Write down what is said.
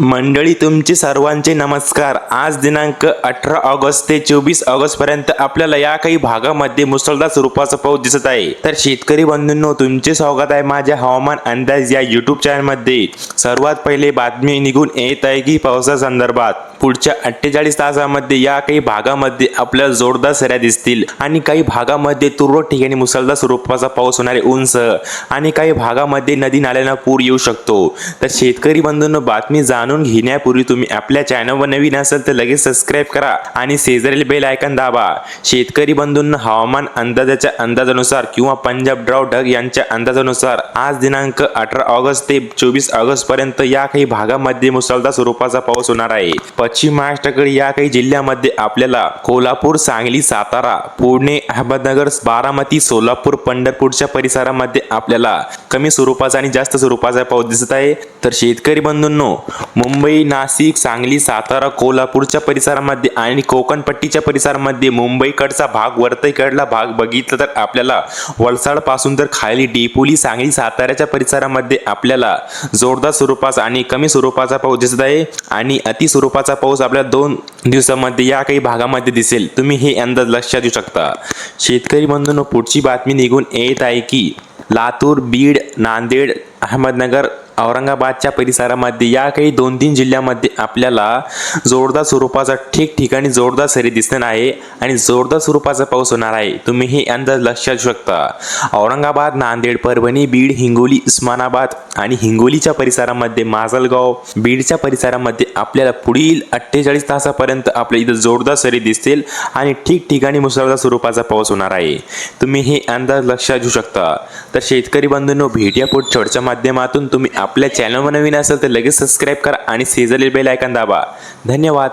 मंडळी तुमचे सर्वांचे नमस्कार. आज दिनांक अठरा ऑगस्ट ते चोवीस ऑगस्ट पर्यंत आपल्याला या काही भागामध्ये मुसळधार स्वरूपाचा पाऊस दिसत आहे. तर शेतकरी बंधूंनो तुमचे स्वागत आहे माझ्या हवामान अंदाज या युट्यूब चॅनलमध्ये सर्वात पहिले बातमी निघून येत आहे की पावसा संदर्भात. पुढच्या अठ्ठेचाळीस तासामध्ये या काही भागामध्ये आपल्याला जोरदार सऱ्या दिसतील. आणि काही भागामध्ये तुरळक ठिकाणी मुसळधार स्वरूपाचा पाऊस होणारे उंच आणि काही भागामध्ये नदी नाल्यांना पूर येऊ शकतो. तर शेतकरी बंधूंनो बातमी जाणून घेण्यापूर्वी तुम्ही आपल्या चॅनलवर नवीन असेल तर लगेच सबस्क्राईब करा आणि शेजारील बेल आयकन दाबा. शेतकरी बंधूंना हवामान अंदाजाच्या अंदाजानुसार किंवा पंजाब ड्राव ढग यांच्या अंदाजानुसार आज दिनांक अठरा ऑगस्ट ते चोवीस ऑगस्ट पर्यंत या काही भागामध्ये मुसळधार स्वरूपाचा पाऊस होणार आहे. पश्चिम महाराष्ट्राकडे या काही जिल्ह्यामध्ये आपल्याला कोल्हापूर सांगली सातारा पुणे अहमदनगर बारामती सोलापूर पंढरपूरच्या परिसरामध्ये आपल्याला कमी स्वरूपाचा आणि जास्त स्वरूपाचा पाऊस दिसत आहे. तर शेतकरी बंधूंनो मुंबई नाशिक सांगली सातारा कोल्हापूरच्या परिसरामध्ये आणि कोकणपट्टीच्या परिसरामध्ये मुंबईकडचा भाग वरतीकडला भाग बघितला तर आपल्याला वलसाडपासून तर खाली डेपोली सांगली साताऱ्याच्या परिसरामध्ये आपल्याला जोरदार स्वरूपाचा आणि कमी स्वरूपाचा पाऊस दिसत आहे. आणि अति स्वरूपाचा पाऊस आपल्या दोन दिवसामध्ये या काही भागामध्ये दिसेल. तुम्ही हे अंदाज लक्षात देऊ शकता. शेतकरी बंधूंनो पुढची बातमी निघून येत आहे की लातूर बीड नांदेड अहमदनगर औरंगाबादच्या परिसरामध्ये या काही दोन तीन जिल्ह्यामध्ये आपल्याला जोरदार स्वरूपाचा ठिकठिकाणी जोरदार सरी दिसणार आहे आणि जोरदार स्वरूपाचा पाऊस होणार आहे. तुम्ही हे अंदाज लक्षात घेऊ शकता. औरंगाबाद नांदेड परभणी बीड हिंगोली उस्मानाबाद आणि हिंगोलीच्या परिसरामध्ये माजलगाव बीडच्या परिसरामध्ये आपल्याला पुढील अठ्ठेचाळीस तासापर्यंत आपल्या इथं जोरदार सरी दिसतील आणि ठिकठिकाणी मुसळधार स्वरूपाचा पाऊस होणार आहे. तुम्ही हे अंदाज लक्षात घेऊ शकता. तर शेतकरी बंधूंनो भेटूया पुढच्या माध्यमातून तुम्ही आपल्या चॅनलवर नवीन असेल तर लगेच सबस्क्राईब करा आणि शेजारील बेल आयकॉन दाबा. धन्यवाद.